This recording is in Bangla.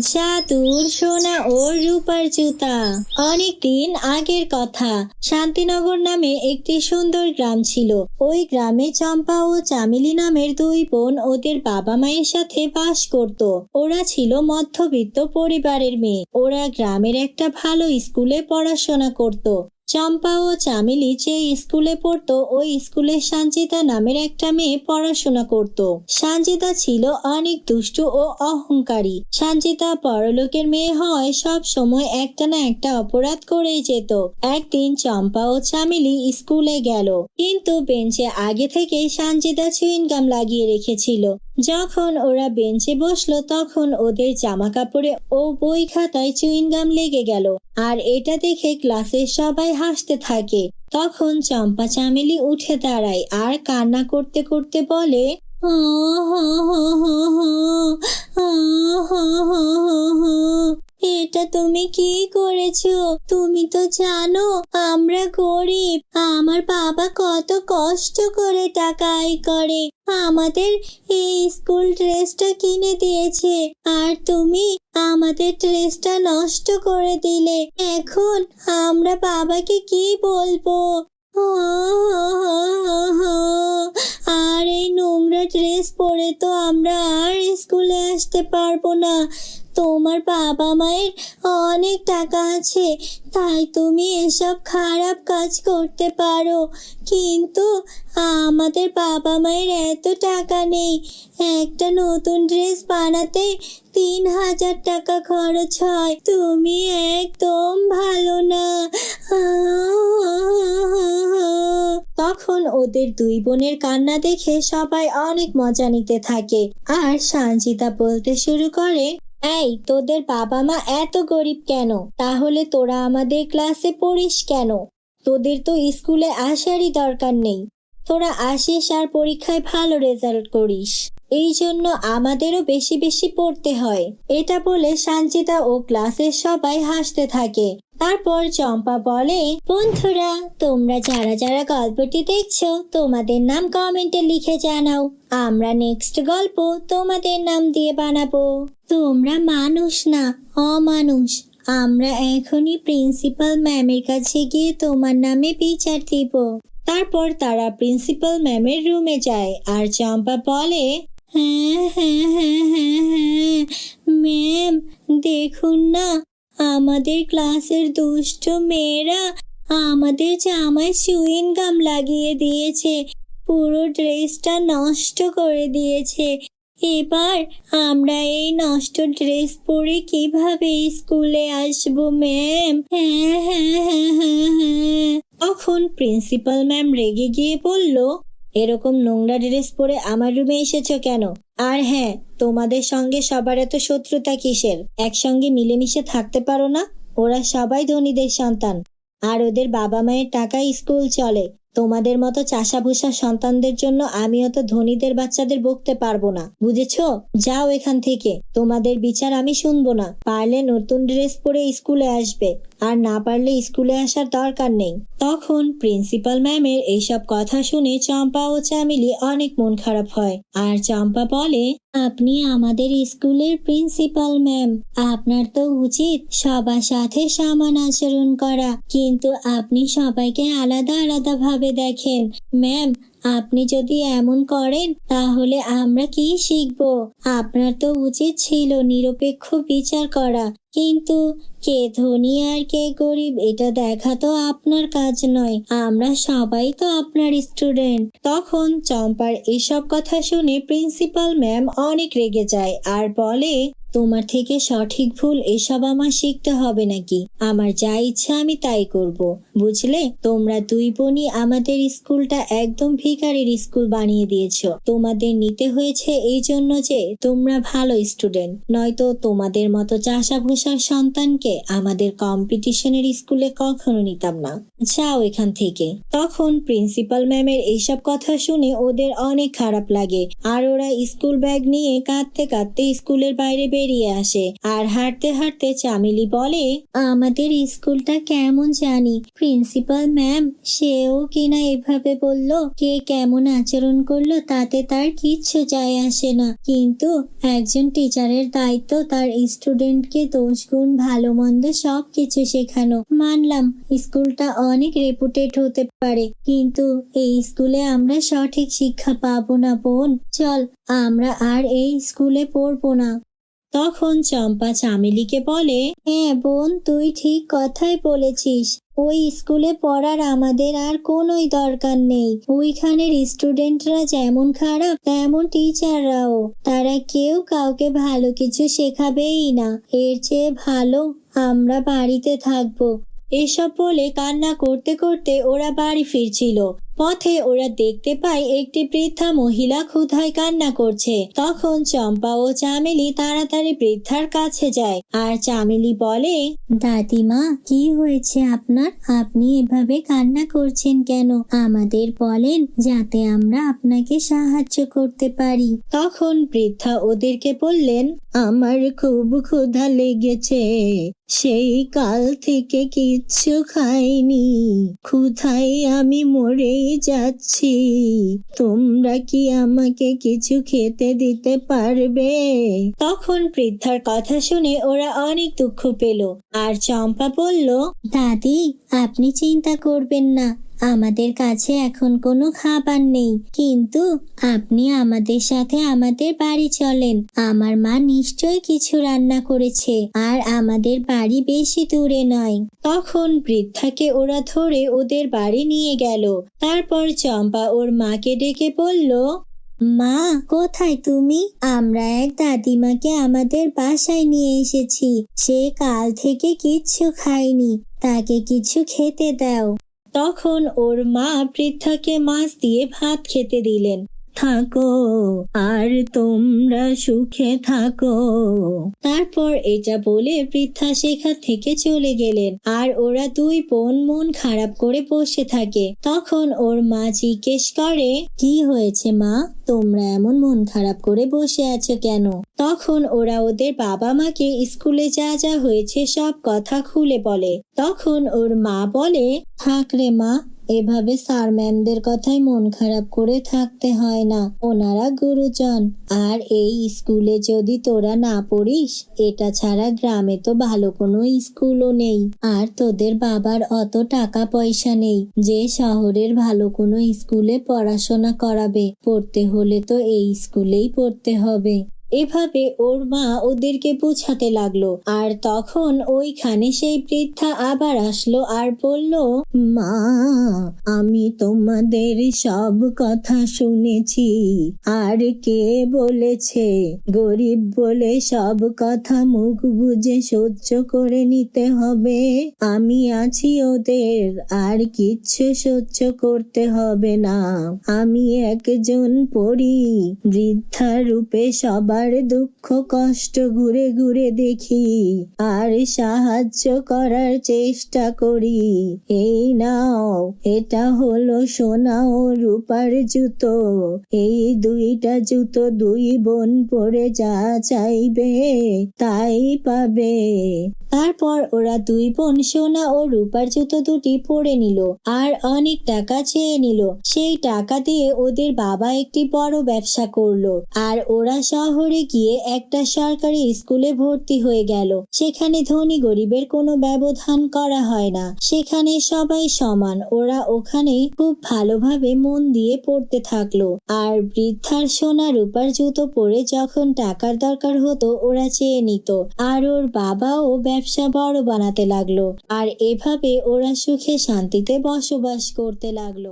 জাদুর সোনা ও রূপার জুতা। অনেক দিন আগের কথা। শান্তিনগর নামে একটি সুন্দর গ্রাম ছিল। ওই গ্রামে চম্পা ও চামেলি নামের দুই বোন ওদের বাবা মায়ের সাথে বাস করত। ওরা ছিল মধ্যবিত্ত পরিবারের মেয়ে। ওরা গ্রামের একটা ভালো স্কুলে পড়াশোনা করত। চম্পা ও চামেলি যে স্কুলে পড়তো, ওই স্কুলে সঞ্চিতা নামের একটা মেয়ে পড়াশোনা করত। সঞ্চিতা ছিল অনেক দুষ্টু ও অহংকারী। সঞ্চিতা পরলোকের মেয়ে হয় সব সময় একটা না একটা অপরাধ করেই যেত। একদিন চম্পা ও চামেলি স্কুলে গেল, কিন্তু বেঞ্চে আগে থেকে সঞ্চিতা চুইনগাম লাগিয়ে রেখেছিল। যখন ওরা বেঞ্চে বসল, তখন ওদের জামা কাপড়ে ও বই খাতায় চুইনগাম লেগে গেল। আর এটা দেখে ক্লাসের সবাই হাসতে থাকে। তখন চম্পা চামেলি উঠে দাঁড়ায় আর কান্না করতে করতে বলে "ও হো হো হো হো, ও হো হো হো হো। এটা তুমি কি করেছ? তুমি তো জানো আমরা গরিব। আমার বাবা কত কষ্ট করে টাকা আয় করে। আমাদের এই স্কুল ড্রেসটা কিনে দিয়েছে। আর তুমি আমাদের ড্রেসটা নষ্ট করে দিলে। এখন আমরা বাবাকে কি বলব? আর এই নোংরা ড্রেস পরে তো আমরা আর স্কুলে আসতে পারব না। তোমার বাবা মায়ের অনেক টাকা আছে, তাই তুমি এসব খারাপ কাজ করতে পারো। কিন্তু আমাদের বাবা মায়ের এত টাকা নেই। একটা নতুন ড্রেস বানাতে তিন হাজার টাকা খরচ হয়। তুমি একদম ভালো না। তখন ওদের দুই বোনের কান্না দেখে সবাই অনেক মজা নিতে থাকে। আর সঞ্চিতা বলতে শুরু করে এই, তোদের বাবা মা এত গরিব কেন? তাহলে তোরা আমাদের ক্লাসে পড়িস কেন? তোদের তো স্কুলে আসারই দরকার নেই। তোরা আসিস আর পরীক্ষায় ভালো রেজাল্ট করিস। এই জন্য আমাদেরও বেশি বেশি পড়তে হয়। এটা বলে সঞ্চিতা ও ক্লাসের সবাই হাসতে থাকে। তারপর চম্পা বলে, বন্ধুরা, তোমরা যারা যারা গল্পটি দেখছ, তোমাদের নাম কমেন্টে লিখে জানাও। আমরা নেক্সট গল্প তোমাদের নাম দিয়ে বানাবো। তোমরা মানুষ না, অমানুষ। আমরা এখনই প্রিন্সিপাল ম্যামের কাছে গিয়ে তোমার নামে বিচার দিব। তারপর তারা প্রিন্সিপাল ম্যামের রুমে যায়। আর চম্পা বলে হ্যাঁ হ্যাঁ হ্যাঁ হ্যাঁ হ্যাঁ ম্যাম দেখুন না আমাদের ক্লাসের দুষ্ট মেয়েরা আমাদের জামায় চুইন গাম লাগিয়ে দিয়েছে, পুরো ড্রেসটা নষ্ট করে দিয়েছে। এবার আমরা এই নষ্ট ড্রেস পরে কীভাবে স্কুলে আসব, ম্যাম? হ্যাঁ হ্যাঁ হ্যাঁ হ্যাঁ হ্যাঁ। তখন প্রিন্সিপাল ম্যাম রেগে গিয়ে বলল এরকম নোংরা ড্রেস পরে আমার রুমে এসেছ কেন? আর হ্যাঁ তোমাদের সঙ্গে সবার এত শত্রুতা কিসের? একসঙ্গে মিলেমিশে থাকতে পারো না? ওরা সবাই ধনীদের সন্তান। আর ওদের বাবা মায়ের টাকায় স্কুল চলে। তোমাদের মতো চাষাভুষা সন্তানদের জন্য আমি অত ধনীদের বাচ্চাদের বকতে পারব না। বুঝেছ? যাও এখান থেকে। তোমাদের বিচার আমি শুনব না। পারলে নতুন ড্রেস পরে স্কুলে আসবে। আর না পারলে স্কুলে আসার দরকার নেই। তখন প্রিন্সিপাল ম্যামের এইসব কথা শুনে চম্পা ও চামিলি অনেক মন খারাপ হয়। আর চম্পা বলে, আপনি আমাদের স্কুলের প্রিন্সিপাল ম্যাম। আপনার তো উচিত সবার সাথে সমান আচরণ করা। কিন্তু আপনি সবাইকে আলাদা আলাদা ভাবে দেখেন। ম্যাম আপনি যদি এমন করেন, তাহলে আমরা কি শিখব? আপনার তো উচিত ছিল নিরপেক্ষ বিচার করা। কিন্তু কে ধনী আর কে গরিব, এটা দেখা তো আপনার কাজ নয়। আমরা সবাই তো আপনার স্টুডেন্ট তখন চম্পার এসব কথা শুনে প্রিন্সিপাল ম্যাম অনেক রেগে যায় আর বলে তোমার থেকে সঠিক ভুল এসব আমার শিখতে হবে নাকি? আমার যা ইচ্ছা আমি তাই করব। বুঝলে? তোমরা দুই বোনই আমাদের স্কুলটা একদম ভিখারির স্কুল বানিয়ে দিয়েছ। তোমাদের নিতে হয়েছে এই জন্য যে তোমরা ভালো স্টুডেন্ট। নয়তো তোমাদের মতো চাষা চাষাভূষার সন্তানকে আমাদের কম্পিটিশনের স্কুলে কখনো নিতাম না। যাও এখান থেকে। তখন প্রিন্সিপাল ম্যামের এইসব কথা শুনে ওদের অনেক খারাপ লাগে। আর ওরা স্কুল ব্যাগ নিয়ে কাঁদতে কাঁদতে স্কুলের বাইরে বেরিয়ে বেরিয়ে আসে। আর হাঁটতে হাঁটতে চামেলি বলে, আমাদের স্কুলটা কেমন জানি? প্রিন্সিপাল ম্যাম, সেও কিনা এভাবে বলল? কে কেমন আচরণ করল তাতে তার কিচ্ছু যায় আসে না। কিন্তু একজন টিচারের দায়িত্ব তার স্টুডেন্টকে দোষ গুণ ভালো মন্দ সব কিছু শেখানো। মানলাম, স্কুলটা অনেক রেপুটেড হতে পারে, কিন্তু এই স্কুলে আমরা সঠিক শিক্ষা পাবো না বোন। চল, আমরা আর এই স্কুলে পড়ব না। তখন চম্পা চামেলিকে বলে হ্যাঁ বোন, তুই ঠিক কথাই বলেছিস। ওই স্কুলে পড়ার আমাদের আর কোনোই দরকার নেই। ওইখানের স্টুডেন্টরা যেমন খারাপ, তেমন টিচাররাও। তারা কেউ কাউকে ভালো কিছু শেখাবেই না। এর চেয়ে ভালো আমরা বাড়িতে থাকব। এসব বলে কান্না করতে করতে ওরা বাড়ি ফিরছিল। পথে ওরা দেখতে পায় একটি বৃদ্ধা মহিলা ক্ষুধায় কান্না করছে। তখন চম্পা ও চামেলি তাড়াতাড়ি বৃদ্ধার কাছে যায় আর চামেলি বলে দাদিমা কি হয়েছে আপনার? আপনি এভাবে কান্না করছেন কেন? আমাদের বলেন যাতে আমরা আপনাকে সাহায্য করতে পারি। তখন বৃদ্ধা ওদেরকে বললেন আমার খুব ক্ষুধা লেগেছে। সেই কাল থেকে কিচ্ছু খাইনি। ক্ষুধায় আমি মরেই যাচ্ছি। তোমরা কি আমাকে কিছু খেতে দিতে পারবে? তখন বৃদ্ধার কথা শুনে ওরা অনেক দুঃখ পেল। আর চম্পা বলল, দাদি, আপনি চিন্তা করবেন না। আমাদের কাছে এখন কোনো খাবার নেই। কিন্তু আপনি আমাদের সাথে আমাদের বাড়ি চলেন। আমার মা নিশ্চয় কিছু রান্না করেছে, আর আমাদের বাড়ি বেশি দূরে নয়। তখন বৃদ্ধাকে ওরা ধরে ওদের বাড়ি নিয়ে গেল। তারপর চম্পা ওর মাকে ডেকে বলল, মা, কোথায় তুমি? আমরা এক দাদিমাকে আমাদের বাসায় নিয়ে এসেছি। সে কাল থেকে কিচ্ছু খায়নি। তাকে কিছু খেতে দাও। তখন ওর মা বৃদ্ধাকে মাছ দিয়ে ভাত খেতে দিলেন। থাকো, আর তোমরা সুখে থাকো। তারপর এটা বলে বৃদ্ধা সেখান থেকে চলে গেলেন। আর ওরা দুই বোন মন খারাপ করে বসে থাকে। তখন ওর মা জিজ্ঞেস করে, কি হয়েছে মা? তোমরা এমন মন খারাপ করে বসে আছো কেন? তখন ওরা ওদের বাবা মাকে স্কুলে যা যা হয়েছে সব কথা খুলে বলে। তখন ওর মা বলে, থাক রে মা এভাবে স্যার ম্যামদের কথাই মন খারাপ করে থাকতে হয় না। ওনারা গুরুজন। আর এই স্কুলে যদি তোরা না পড়িস, এটা ছাড়া গ্রামে তো ভালো কোনো স্কুলও নেই। আর তোদের বাবার অত টাকা পয়সা নেই যে শহরের ভালো কোনো স্কুলে পড়াশোনা করাবে। পড়তে হলে তো এই স্কুলেই পড়তে হবে। এভাবে ওর মা ওদেরকে বোঝাতে লাগল। আর তখন ওইখানে সেই বৃদ্ধা আবার আসলো আর বলল, মা, আমি তোমাদের সব কথা শুনেছি। আর কে বলেছে? গরিব বলে সব কথা মুখ বুঝে সহ্য করে নিতে হবে। আমি আছি ওদের, আর কিচ্ছু সহ্য করতে হবে না। আমি একজন পড়ি বৃদ্ধা রূপে সবার দুঃখ কষ্ট ঘুরে ঘুরে দেখি, আর সাহায্য করার চেষ্টা করি। এই নাও, এটা হলো সোনা ও রূপার জুতো। এই দুইটা জুতো দুই বোন পরে যা চাইবে, তাই পাবে। তারপর ওরা দুই বোন সোনা ও রূপার জুতো দুটি পরে নিল আর অনেক টাকা চেয়ে নিল। সেই টাকা দিয়ে ওদের বাবা একটি বড় ব্যবসা করল আর ওরা শহরে গিয়ে একটা সরকারি স্কুলে ভর্তি হয়ে গেল। সেখানে ধনী গরিবের কোনো ব্যবধান করা হয় না। সেখানে সবাই সমান। ওরা ওখানে খুব ভালোভাবে মন দিয়ে পড়তে থাকল। আর বৃদ্ধার সোনা রূপার জুতো পরে যখন টাকার দরকার হতো, ওরা চেয়ে নিত। আর ওর বাবাও ব্যবসা বড় বানাতে লাগল। আর এভাবে ওরা সুখে শান্তিতে বসবাস করতে লাগল।